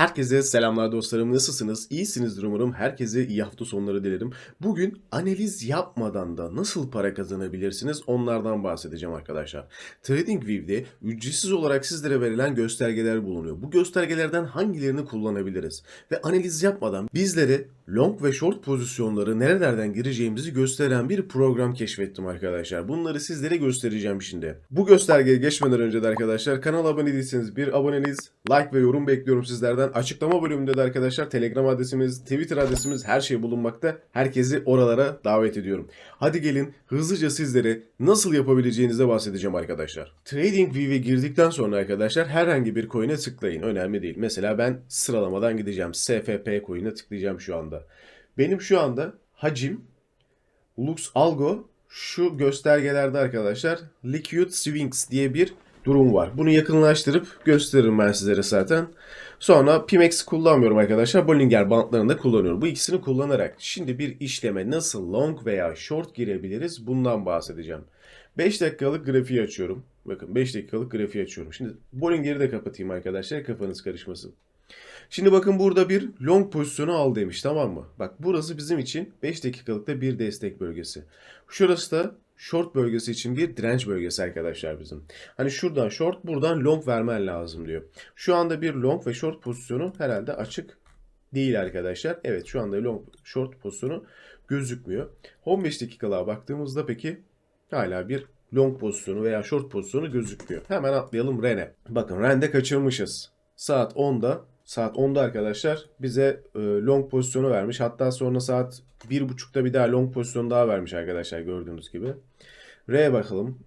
Herkese selamlar dostlarım. Nasılsınız? İyisinizdir umarım. Herkese iyi hafta sonları dilerim. Bugün analiz yapmadan da nasıl para kazanabilirsiniz onlardan bahsedeceğim arkadaşlar. TradingView'de ücretsiz olarak sizlere verilen göstergeler bulunuyor. Bu göstergelerden hangilerini kullanabiliriz? Ve analiz yapmadan bizlere long ve short pozisyonları nerelerden gireceğimizi gösteren bir program keşfettim arkadaşlar. Bunları sizlere göstereceğim şimdi. Bu göstergeye geçmeden önce de arkadaşlar kanala abone değilseniz bir aboneniz, like ve yorum bekliyorum sizlerden. Açıklama bölümünde de arkadaşlar Telegram adresimiz, Twitter adresimiz her şey bulunmakta. Herkesi oralara davet ediyorum. Hadi gelin hızlıca sizlere nasıl yapabileceğinize bahsedeceğim arkadaşlar. TradingView'e girdikten sonra arkadaşlar herhangi bir coin'e tıklayın. Önemli değil. Mesela ben sıralamadan gideceğim. SFP coin'e tıklayacağım şu anda. Benim şu anda hacim Lux Algo şu göstergelerde arkadaşlar Liquid Swings diye bir durum var. Bunu yakınlaştırıp gösteririm ben sizlere zaten. Sonra Pimex kullanmıyorum arkadaşlar. Bollinger bantlarını da kullanıyorum. Bu ikisini kullanarak şimdi bir işleme nasıl long veya short girebiliriz bundan bahsedeceğim. 5 dakikalık grafiği açıyorum. Bakın 5 dakikalık grafiği açıyorum. Şimdi Bollinger'i de kapatayım arkadaşlar kafanız karışmasın. Şimdi bakın burada bir long pozisyonu al demiş tamam mı? Bak burası bizim için 5 dakikalıkta bir destek bölgesi. Şurası da short bölgesi için bir direnç bölgesi arkadaşlar bizim. Hani şuradan short buradan long vermen lazım diyor. Şu anda bir long ve short pozisyonu herhalde açık değil arkadaşlar. Evet şu anda long short pozisyonu gözükmüyor. 15 dakikalığa baktığımızda peki hala bir long pozisyonu veya short pozisyonu gözükmüyor. Hemen atlayalım Ren'e. Bakın Ren'de kaçırmışız. Saat 10'da Saat 10'da arkadaşlar bize e, long pozisyonu vermiş. Hatta sonra saat 1.30'da bir daha long pozisyonu daha vermiş arkadaşlar gördüğünüz gibi. R'ye bakalım.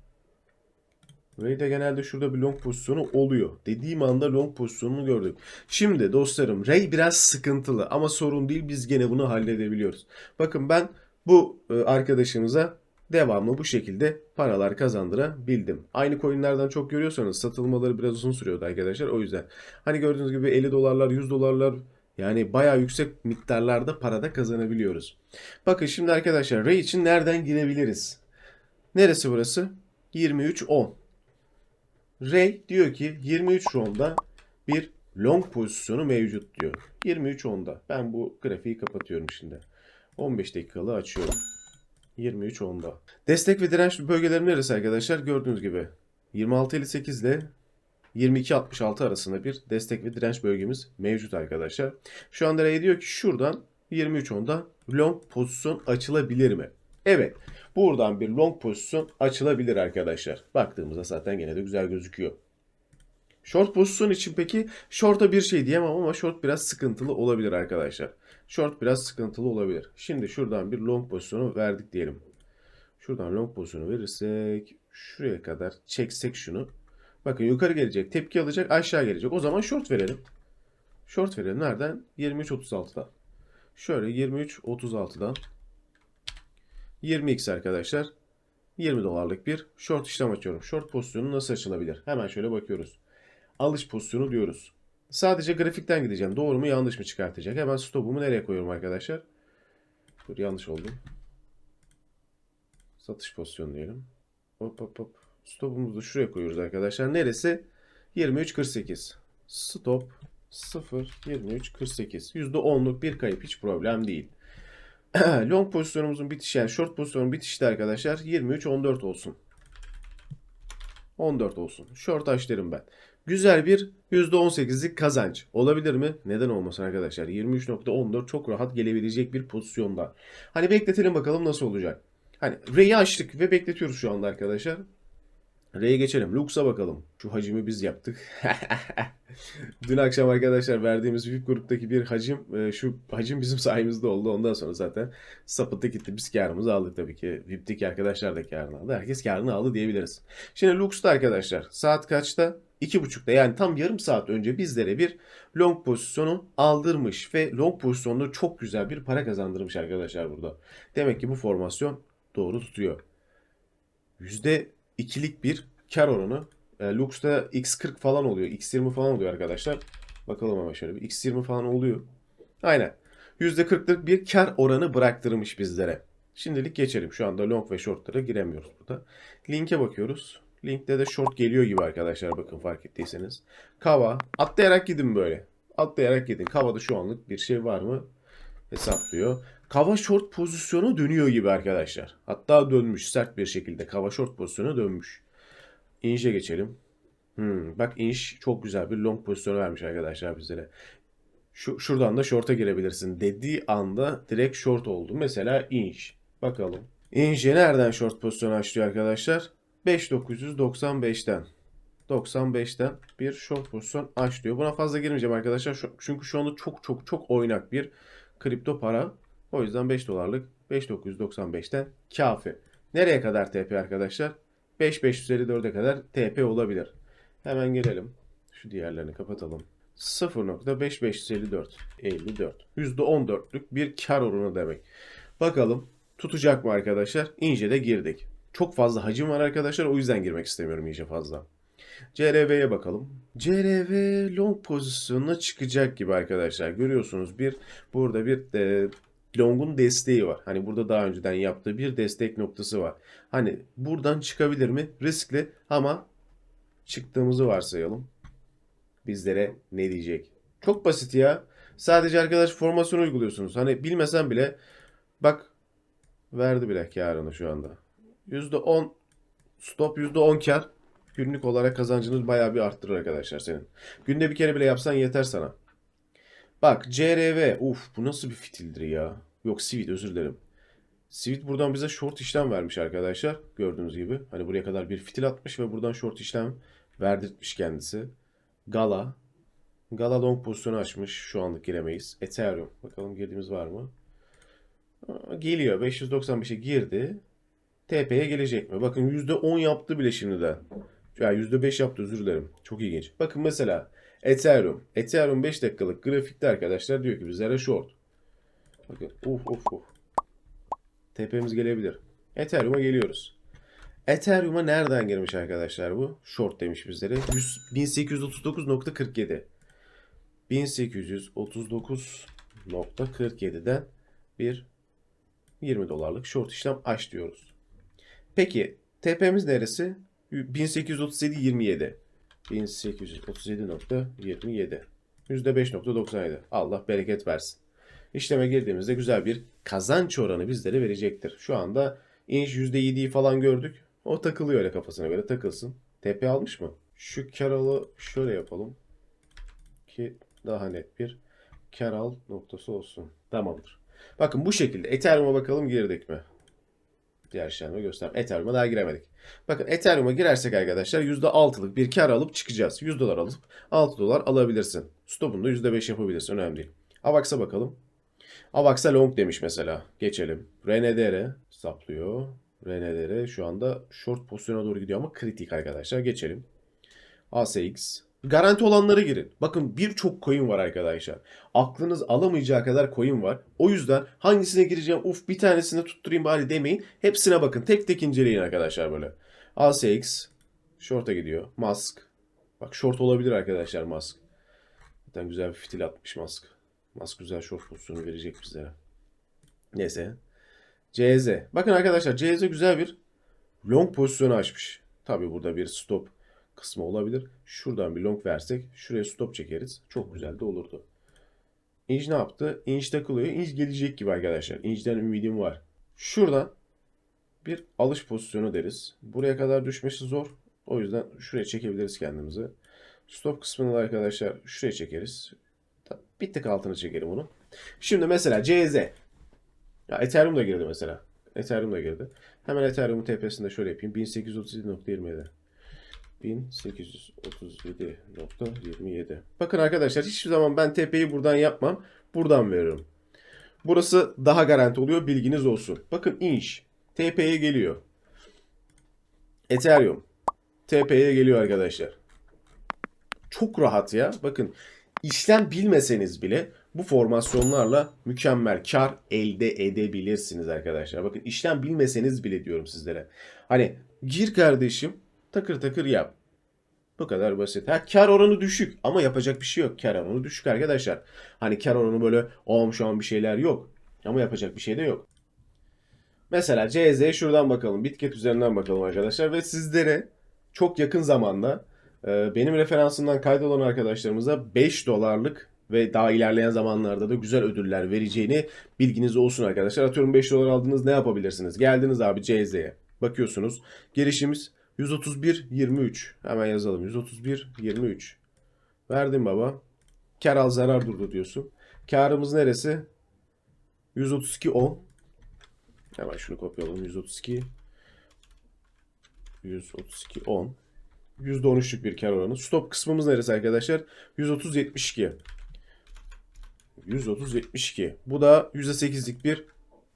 R'de genelde şurada bir long pozisyonu oluyor. Dediğim anda long pozisyonunu gördük. Şimdi dostlarım Ray biraz sıkıntılı ama sorun değil biz gene bunu halledebiliyoruz. Bakın ben bu e, arkadaşımıza devamlı bu şekilde paralar kazandırabildim. Aynı coinlerden çok görüyorsanız satılmaları biraz uzun sürüyordu arkadaşlar. O yüzden hani gördüğünüz gibi 50 dolarlar 100 dolarlar yani bayağı yüksek miktarlarda parada kazanabiliyoruz. Bakın şimdi arkadaşlar Ray için nereden girebiliriz? Neresi burası? 23.10. Ray diyor ki 23 ronda bir long pozisyonu mevcut diyor. 23.10'da. Ben bu grafiği kapatıyorum şimdi. 15 dakikalığı açıyorum. 23.10'da. Destek ve direnç bölgeleri neresi arkadaşlar? Gördüğünüz gibi 26.58 ile 22.66 arasında bir destek ve direnç bölgemiz mevcut arkadaşlar. Şu anda Ray diyor ki şuradan 23.10'da long pozisyon açılabilir mi? Evet. Buradan bir long pozisyon açılabilir arkadaşlar. Baktığımızda zaten gene de güzel gözüküyor. Short pozisyon için peki short'a bir şey diyemem ama short biraz sıkıntılı olabilir arkadaşlar. Short biraz sıkıntılı olabilir. Şimdi şuradan bir long pozisyonu verdik diyelim. Şuradan long pozisyonu verirsek şuraya kadar çeksek şunu. Bakın yukarı gelecek, tepki alacak, aşağı gelecek. O zaman short verelim. Short verelim. Nereden? 23.36'dan. Şöyle 23.36'dan 20x arkadaşlar. 20 dolarlık bir short işlem açıyorum. Short pozisyonu nasıl açılabilir? Hemen şöyle bakıyoruz. Alış pozisyonu diyoruz. Sadece grafikten gideceğim. Doğru mu yanlış mı çıkartacak? Hemen stopumu nereye koyuyorum arkadaşlar? Dur yanlış oldu. Satış pozisyonu diyelim. Hop hop hop. Stopumuzu da şuraya koyuyoruz arkadaşlar. Neresi? 23.48. Stop 0 23.48. %10'luk bir kayıp hiç problem değil. Long pozisyonumuzun bitişi yani short pozisyonun bitişi de arkadaşlar 23-14 olsun. 14 olsun. Short açlarım ben. Güzel bir %18'lik kazanç. Olabilir mi? Neden olmasın arkadaşlar? 23.14 çok rahat gelebilecek bir pozisyonda. Hani bekletelim bakalım nasıl olacak. Hani R'yi açtık ve bekletiyoruz şu anda arkadaşlar. R'ye geçelim. Lux'a bakalım. Şu hacimi biz yaptık. Dün akşam arkadaşlar verdiğimiz VIP gruptaki bir hacim e, şu hacim bizim sayemizde oldu. Ondan sonra zaten sapıttı gitti. Biz karımızı aldık tabii ki. VIP'teki arkadaşlar da karını aldı. Herkes karını aldı diyebiliriz. Şimdi Lux'ta arkadaşlar saat kaçta? 2.30'da yani tam yarım saat önce bizlere bir long pozisyonu aldırmış ve long pozisyonda çok güzel bir para kazandırmış arkadaşlar burada. Demek ki bu formasyon doğru tutuyor. %2'lik bir kar oranı. E, Lux'ta X40 falan oluyor. X20 falan oluyor arkadaşlar. Bakalım ama şöyle bir X20 falan oluyor. Aynen. %40'lık bir kar oranı bıraktırmış bizlere. Şimdilik geçelim. Şu anda long ve shortlara giremiyoruz burada. Linke bakıyoruz. Linkte de short geliyor gibi arkadaşlar bakın fark ettiyseniz. Kava atlayarak gidin böyle. Atlayarak gidin. Kavada şu anlık bir şey var mı? Hesaplıyor. Kava short pozisyonu dönüyor gibi arkadaşlar. Hatta dönmüş sert bir şekilde. Kava short pozisyonu dönmüş. İnişe geçelim. Hmm, bak iniş çok güzel bir long pozisyonu vermiş arkadaşlar bizlere. Şu, şuradan da short'a girebilirsin dediği anda direkt short oldu. Mesela inş. Bakalım. İnşe nereden short pozisyonu açlıyor arkadaşlar? 5995'ten. 95'ten bir short pozisyon açlıyor. Buna fazla girmeyeceğim arkadaşlar. Çünkü şu anda çok çok çok oynak bir kripto para. O yüzden 5 dolarlık 5995'ten kafi. Nereye kadar TP arkadaşlar? 5554'e kadar TP olabilir. Hemen gelelim. Şu diğerlerini kapatalım. 0.5554 54. %14'lük bir kar oranı demek. Bakalım tutacak mı arkadaşlar? İnce de girdik. Çok fazla hacim var arkadaşlar. O yüzden girmek istemiyorum iyice fazla. CRV'ye bakalım. CRV long pozisyonuna çıkacak gibi arkadaşlar. Görüyorsunuz bir burada bir e, long'un desteği var. Hani burada daha önceden yaptığı bir destek noktası var. Hani buradan çıkabilir mi? Riskli ama çıktığımızı varsayalım. Bizlere ne diyecek? Çok basit ya. Sadece arkadaş formasyon uyguluyorsunuz. Hani bilmesen bile bak verdi bile karını şu anda. %10 stop %10 kar. Günlük olarak kazancınız bayağı bir arttırır arkadaşlar senin. Günde bir kere bile yapsan yeter sana. Bak CRV. Uf bu nasıl bir fitildir ya. Yok Sivit özür dilerim. Sivit buradan bize short işlem vermiş arkadaşlar. Gördüğünüz gibi. Hani buraya kadar bir fitil atmış ve buradan short işlem verdirtmiş kendisi. Gala. Gala long pozisyonu açmış. Şu anlık giremeyiz. Ethereum. Bakalım girdiğimiz var mı? Geliyor. 595'e girdi. TP'ye gelecek mi? Bakın %10 yaptı bile şimdiden. Ya %5 yaptı özür dilerim. Çok ilginç. Bakın mesela Ethereum. Ethereum 5 dakikalık grafikte arkadaşlar diyor ki bizlere short. Bakın uf uf uf. TP'miz gelebilir. Ethereum'a geliyoruz. Ethereum'a nereden girmiş arkadaşlar bu? Short demiş bizlere. 100 1839.47. 1839.47'den bir 20 dolarlık short işlem aç diyoruz. Peki TP'miz neresi? 1837.27. 1837.27. %5.97. Allah bereket versin. İşleme girdiğimizde güzel bir kazanç oranı bizlere verecektir. Şu anda inş %7'yi falan gördük. O takılıyor öyle kafasına göre takılsın. TP almış mı? Şu kar alı şöyle yapalım. Ki daha net bir kar noktası olsun. Tamamdır. Bakın bu şekilde Ethereum'a bakalım girdik mi? Diğer işlemleri göster. Ethereum'a daha giremedik. Bakın Ethereum'a girersek arkadaşlar %6'lık bir kar alıp çıkacağız. 100 dolar alıp 6 dolar alabilirsin. Stop'unu da %5 yapabilirsin. Önemli değil. Avax'a bakalım. Avax'a long demiş mesela. Geçelim. RNDR saplıyor. RNDR şu anda short pozisyona doğru gidiyor ama kritik arkadaşlar. Geçelim. ASX. Garanti olanları girin. Bakın birçok coin var arkadaşlar. Aklınız alamayacağı kadar coin var. O yüzden hangisine gireceğim uf bir tanesini tutturayım bari demeyin. Hepsine bakın. Tek tek inceleyin arkadaşlar böyle. ASX. Short'a gidiyor. Mask. Bak short olabilir arkadaşlar Mask. Zaten güzel bir fitil atmış Mask. Mask güzel short pozisyonu verecek bizlere. Neyse. CZ. Bakın arkadaşlar CZ güzel bir long pozisyonu açmış. Tabi burada bir stop kısmı olabilir. Şuradan bir long versek şuraya stop çekeriz. Çok güzel de olurdu. Inch ne yaptı? Inch takılıyor. Inch gelecek gibi arkadaşlar. Inch'ten ümidim var. Şuradan bir alış pozisyonu deriz. Buraya kadar düşmesi zor. O yüzden şuraya çekebiliriz kendimizi. Stop kısmını da arkadaşlar şuraya çekeriz. Bir tık altına çekelim bunu. Şimdi mesela CZ. Ya Ethereum da girdi mesela. Ethereum da girdi. Hemen Ethereum'un tepesinde şöyle yapayım. 1837.27. 1837.27. Bakın arkadaşlar hiçbir zaman ben TP'yi buradan yapmam. Buradan veririm. Burası daha garanti oluyor. Bilginiz olsun. Bakın inch. TP'ye geliyor. Ethereum. TP'ye geliyor arkadaşlar. Çok rahat ya. Bakın işlem bilmeseniz bile bu formasyonlarla mükemmel kar elde edebilirsiniz arkadaşlar. Bakın işlem bilmeseniz bile diyorum sizlere. Hani gir kardeşim takır takır yap. Bu kadar basit. Ha kar oranı düşük ama yapacak bir şey yok. Kar oranı düşük arkadaşlar. Hani kar oranı böyle om şu an bir şeyler yok. Ama yapacak bir şey de yok. Mesela CZ şuradan bakalım. Bitget üzerinden bakalım arkadaşlar. Ve sizlere çok yakın zamanda e, benim referansımdan kaydolan arkadaşlarımıza 5 dolarlık ve daha ilerleyen zamanlarda da güzel ödüller vereceğini bilginiz olsun arkadaşlar. Atıyorum 5 dolar aldınız ne yapabilirsiniz? Geldiniz abi CZ'ye. Bakıyorsunuz. Girişimiz 131.23. Hemen yazalım. 131.23. Verdim baba. Kar al zarar durdu diyorsun. Karımız neresi? 132.10. Hemen şunu kopyalayalım. 132 132.10 %13'lük bir kar oranı. Stop kısmımız neresi arkadaşlar? 130.72 130.72 Bu da %8'lik bir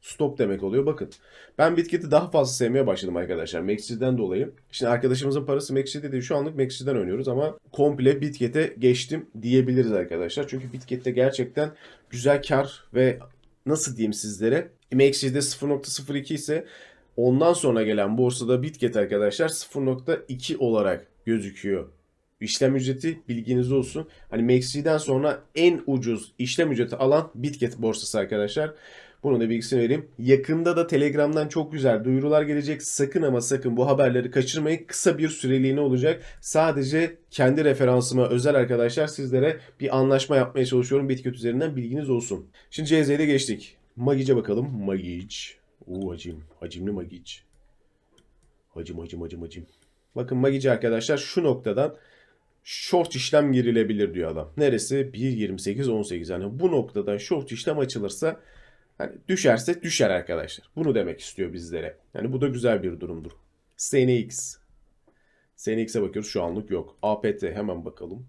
stop demek oluyor. Bakın ben Bitkit'i daha fazla sevmeye başladım arkadaşlar. Maxi'den dolayı. Şimdi arkadaşımızın parası Maxi'de değil. Şu anlık Maxi'den oynuyoruz ama komple Bitkit'e geçtim diyebiliriz arkadaşlar. Çünkü Bitkit'te gerçekten güzel kar ve nasıl diyeyim sizlere Maxi'de 0.02 ise ondan sonra gelen borsada Bitget arkadaşlar 0.2 olarak gözüküyor. İşlem ücreti bilginiz olsun. Hani Maxi'den sonra en ucuz işlem ücreti alan Bitget borsası arkadaşlar. Bunu da bilgisini vereyim. Yakında da Telegram'dan çok güzel duyurular gelecek. Sakın ama sakın bu haberleri kaçırmayın. Kısa bir süreliğine olacak. Sadece kendi referansıma özel arkadaşlar sizlere bir anlaşma yapmaya çalışıyorum. Bitget üzerinden bilginiz olsun. Şimdi CZ'de geçtik. Magic'e bakalım. Magic. Uuu hacim. Hacimli Magic. Hacim hacim hacim hacim. Bakın Magic arkadaşlar şu noktadan short işlem girilebilir diyor adam. Neresi? 1.28.18. Yani bu noktadan short işlem açılırsa hani düşerse düşer arkadaşlar. Bunu demek istiyor bizlere. Yani bu da güzel bir durumdur. SNX. SNX'e bakıyoruz. Şu anlık yok. APT hemen bakalım.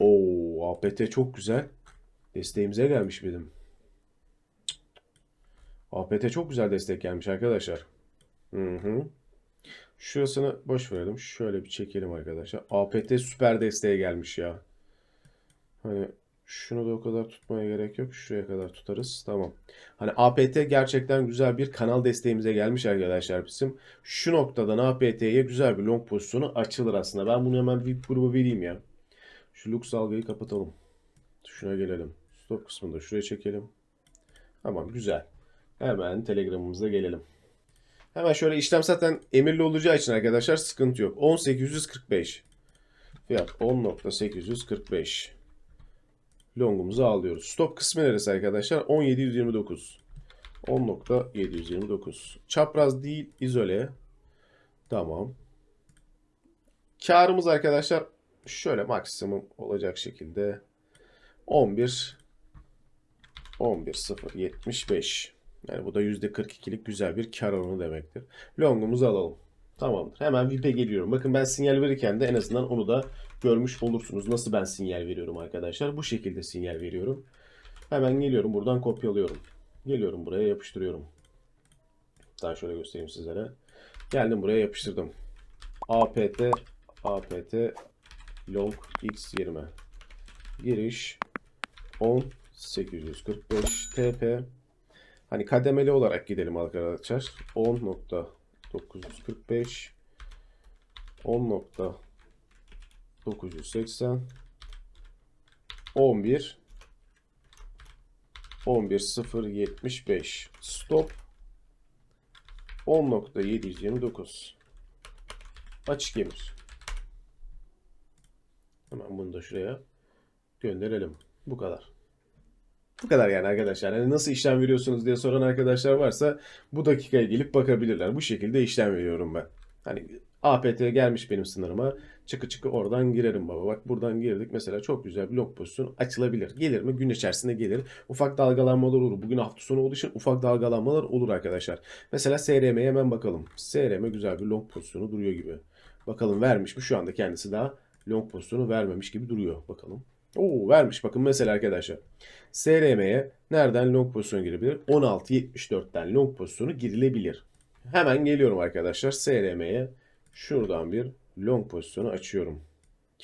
Oo APT çok güzel. Desteğimize gelmiş benim. APT çok güzel destek gelmiş arkadaşlar. Hı hı. Şurasını boş verelim. Şöyle bir çekelim arkadaşlar. APT süper desteğe gelmiş ya. Hani şunu da o kadar tutmaya gerek yok. Şuraya kadar tutarız. Tamam. Hani APT gerçekten güzel bir kanal desteğimize gelmiş arkadaşlar bizim. Şu noktadan APT'ye güzel bir long pozisyonu açılır aslında. Ben bunu hemen bir gruba vereyim ya. Şu lux algıyı kapatalım. Şuna gelelim. Stop kısmında şuraya çekelim. Tamam güzel. Hemen Telegram'ımıza gelelim. Hemen şöyle işlem zaten emirli olacağı için arkadaşlar sıkıntı yok. 10.845. Fiyat 10.845. Longumuzu alıyoruz. Stop kısmı neresi arkadaşlar? 10.729. 10.729. Çapraz değil izole. Tamam. Karımız arkadaşlar şöyle maksimum olacak şekilde 11 11.075. Yani bu da %42'lik güzel bir kar oranı demektir. Longumuzu alalım. Tamamdır. Hemen VIP'e geliyorum. Bakın ben sinyal verirken de en azından onu da görmüş olursunuz. Nasıl ben sinyal veriyorum arkadaşlar. Bu şekilde sinyal veriyorum. Hemen geliyorum. Buradan kopyalıyorum. Geliyorum buraya yapıştırıyorum. Daha şöyle göstereyim sizlere. Geldim buraya yapıştırdım. APT APT long x20 giriş 10 845 TP Hani kademeli olarak gidelim arkadaşlar. 10.945 10.980 11 11.075 stop 10.729 açık emir. Hemen bunu da şuraya gönderelim. Bu kadar. Bu kadar yani arkadaşlar. Hani nasıl işlem veriyorsunuz diye soran arkadaşlar varsa bu dakikaya gelip bakabilirler. Bu şekilde işlem veriyorum ben. Hani APT gelmiş benim sınırıma. Çıkı çıkı oradan girerim baba. Bak buradan girdik. Mesela çok güzel bir log pozisyon açılabilir. Gelir mi? Gün içerisinde gelir. Ufak dalgalanmalar olur. Bugün hafta sonu olduğu için ufak dalgalanmalar olur arkadaşlar. Mesela SRM'ye hemen bakalım. SRM güzel bir long pozisyonu duruyor gibi. Bakalım vermiş mi? Şu anda kendisi daha long pozisyonu vermemiş gibi duruyor. Bakalım. Oo vermiş bakın mesela arkadaşlar. SRM'ye nereden long pozisyon girebilir? 16.74'ten long pozisyonu girilebilir. Hemen geliyorum arkadaşlar SRM'ye. Şuradan bir long pozisyonu açıyorum.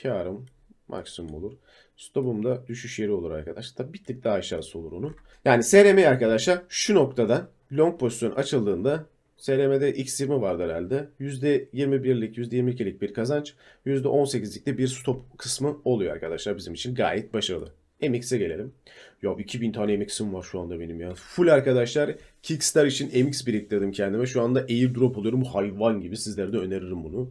Karım maksimum olur. Stopum da düşüş yeri olur arkadaşlar. Tabii bir tık daha aşağısı olur onun. Yani SRM arkadaşlar şu noktada long pozisyon açıldığında SLM'de X20 vardı herhalde. %21'lik, %22'lik bir kazanç, %18'lik de bir stop kısmı oluyor arkadaşlar bizim için gayet başarılı. MX'e gelelim. Ya 2000 tane MX'im var şu anda benim ya. Full arkadaşlar Kickstar için MX biriktirdim kendime. Şu anda airdrop alıyorum hayvan gibi. Sizlere de öneririm bunu.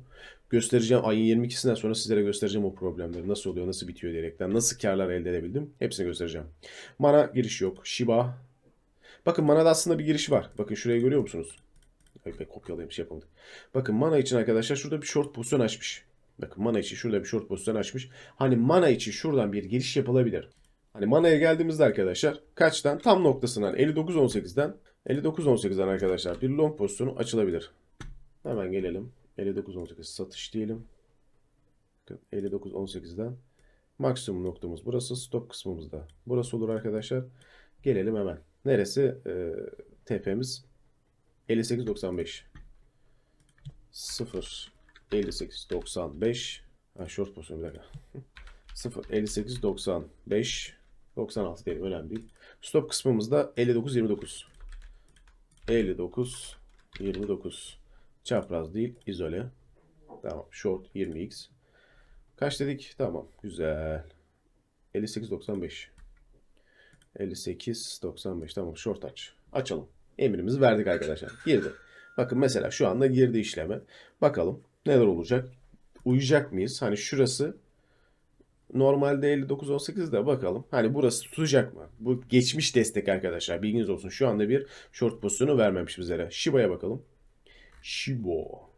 göstereceğim ayın 22'sinden sonra sizlere göstereceğim o problemleri. Nasıl oluyor, nasıl bitiyor diyerekten, nasıl karlar elde edebildim hepsini göstereceğim. Mana giriş yok. Shiba. Bakın Mana'da aslında bir giriş var. Bakın şurayı görüyor musunuz? Ay ben kopyalayayım şey yapamadık. Bakın Mana için arkadaşlar şurada bir short pozisyon açmış. Bakın Mana için şurada bir short pozisyon açmış. Hani Mana için şuradan bir giriş yapılabilir. Hani Mana'ya geldiğimizde arkadaşlar kaçtan? Tam noktasından 59.18'den 59.18'den arkadaşlar bir long pozisyonu açılabilir. Hemen gelelim. 59.18 satış diyelim. 59.18'den maksimum noktamız burası. Stop kısmımız da burası olur arkadaşlar. Gelelim hemen. Neresi? Ee, TP'miz 58.95 0 58.95 ha, short pozisyon bir dakika 0 58.95 96 diyelim önemli değil. Stop kısmımızda 59.29 59 29 çapraz değil izole. Tamam short 20x. Kaç dedik? Tamam güzel. 58.95 58.95 tamam short aç. Açalım. Emrimizi verdik arkadaşlar. Girdi. Bakın mesela şu anda girdi işleme. Bakalım neler olacak. Uyacak mıyız? Hani şurası normalde 59.18'de bakalım. Hani burası tutacak mı? Bu geçmiş destek arkadaşlar. Bilginiz olsun. Şu anda bir short pozisyonu vermemiş bizlere. Shiba'ya bakalım. Shibo.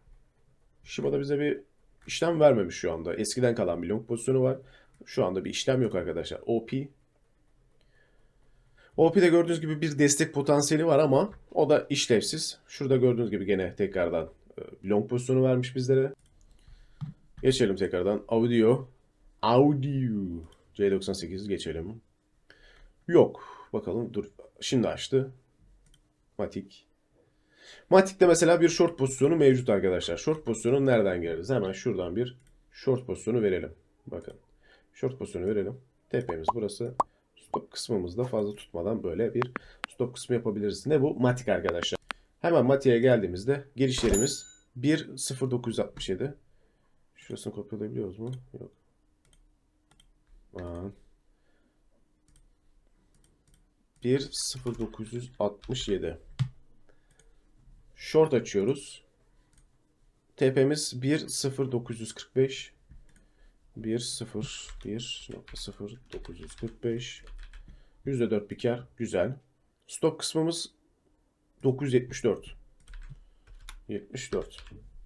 Shiba'da bize bir işlem vermemiş şu anda. Eskiden kalan bir long pozisyonu var. Şu anda bir işlem yok arkadaşlar. OP OP'de gördüğünüz gibi bir destek potansiyeli var ama o da işlevsiz. Şurada gördüğünüz gibi gene tekrardan long pozisyonu vermiş bizlere. Geçelim tekrardan. Audio. Audio. C98 geçelim. Yok. Bakalım dur. Şimdi açtı. Matik. Matik'te mesela bir short pozisyonu mevcut arkadaşlar. Short pozisyonu nereden gireriz? Hemen şuradan bir short pozisyonu verelim. Bakın. Short pozisyonu verelim. TP'miz burası. Stop kısmımızda fazla tutmadan böyle bir stop kısmı yapabiliriz. Ne bu? Matik arkadaşlar. Hemen Matik'e geldiğimizde girişlerimiz 1.0967. Şurasını kopyalayabiliyoruz mu? Yok. Aa. 1.0967. Short açıyoruz. TP'miz 1.0945. 1.0.1.0945 %4 bir. Güzel. Stop kısmımız 974. 74.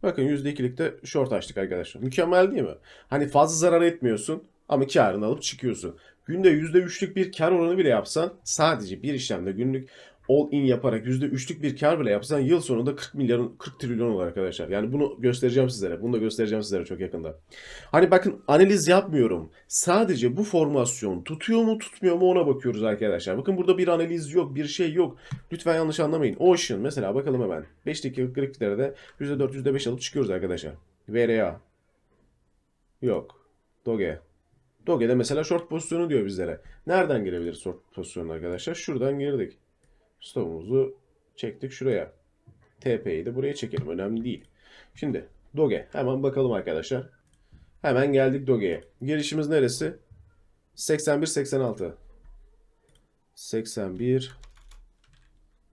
Bakın %2'likte short açtık arkadaşlar. Mükemmel değil mi? Hani fazla zarar etmiyorsun ama karını alıp çıkıyorsun. Günde %3'lük bir kar oranı bile yapsan sadece bir işlemde günlük all in yaparak %3'lük bir kar bile yapsan yıl sonunda 40 milyarın 40 trilyon olur arkadaşlar. Yani bunu göstereceğim sizlere. Bunu da göstereceğim sizlere çok yakında. Hani bakın analiz yapmıyorum. Sadece bu formasyon tutuyor mu tutmuyor mu ona bakıyoruz arkadaşlar. Bakın burada bir analiz yok, bir şey yok. Lütfen yanlış anlamayın. Ocean mesela bakalım hemen. 5 dakikalık grafiklerde %4, %5 alıp çıkıyoruz arkadaşlar. VRA. Yok. Doge. Doge'de mesela short pozisyonu diyor bizlere. Nereden girebilir short pozisyonu arkadaşlar? Şuradan girdik. Stop'umuzu çektik şuraya. TP'yi de buraya çekelim. Önemli değil. Şimdi Doge. Hemen bakalım arkadaşlar. Hemen geldik Doge'ye. Girişimiz neresi? 81 86. 81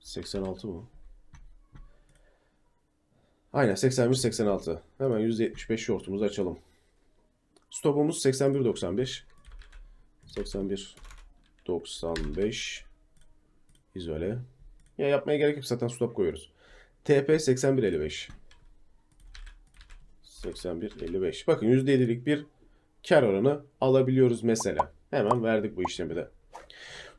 86 mı? Aynen 81 86. Hemen %75 shortumuzu açalım. Stopumuz 81 95. 81 95 izole. Ya yapmaya gerek yok zaten stop koyuyoruz. TP 81.55. 81.55. Bakın %7'lik bir kar oranı alabiliyoruz mesela. Hemen verdik bu işlemi de.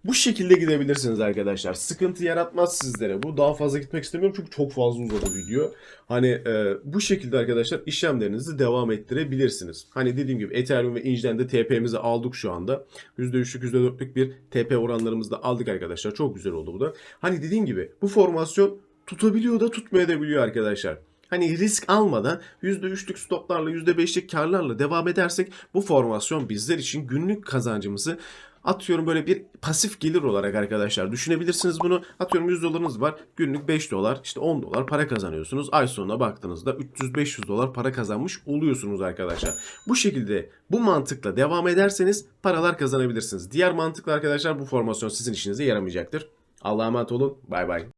Bu şekilde gidebilirsiniz arkadaşlar. Sıkıntı yaratmaz sizlere. Bu daha fazla gitmek istemiyorum çünkü çok fazla uzadı video. Hani e, bu şekilde arkadaşlar işlemlerinizi devam ettirebilirsiniz. Hani dediğim gibi Ethereum ve Inge'den de TP'mizi aldık şu anda. %3'lük %4'lük bir TP oranlarımızı da aldık arkadaşlar. Çok güzel oldu bu da. Hani dediğim gibi bu formasyon tutabiliyor da tutmayabiliyor arkadaşlar. Hani risk almadan %3'lük stoplarla %5'lik karlarla devam edersek bu formasyon bizler için günlük kazancımızı atıyorum böyle bir pasif gelir olarak arkadaşlar düşünebilirsiniz bunu. Atıyorum 100 dolarınız var. Günlük 5 dolar işte 10 dolar para kazanıyorsunuz. Ay sonuna baktığınızda 300-500 dolar para kazanmış oluyorsunuz arkadaşlar. Bu şekilde bu mantıkla devam ederseniz paralar kazanabilirsiniz. Diğer mantıkla arkadaşlar bu formasyon sizin işinize yaramayacaktır. Allah'a emanet olun. Bay bay.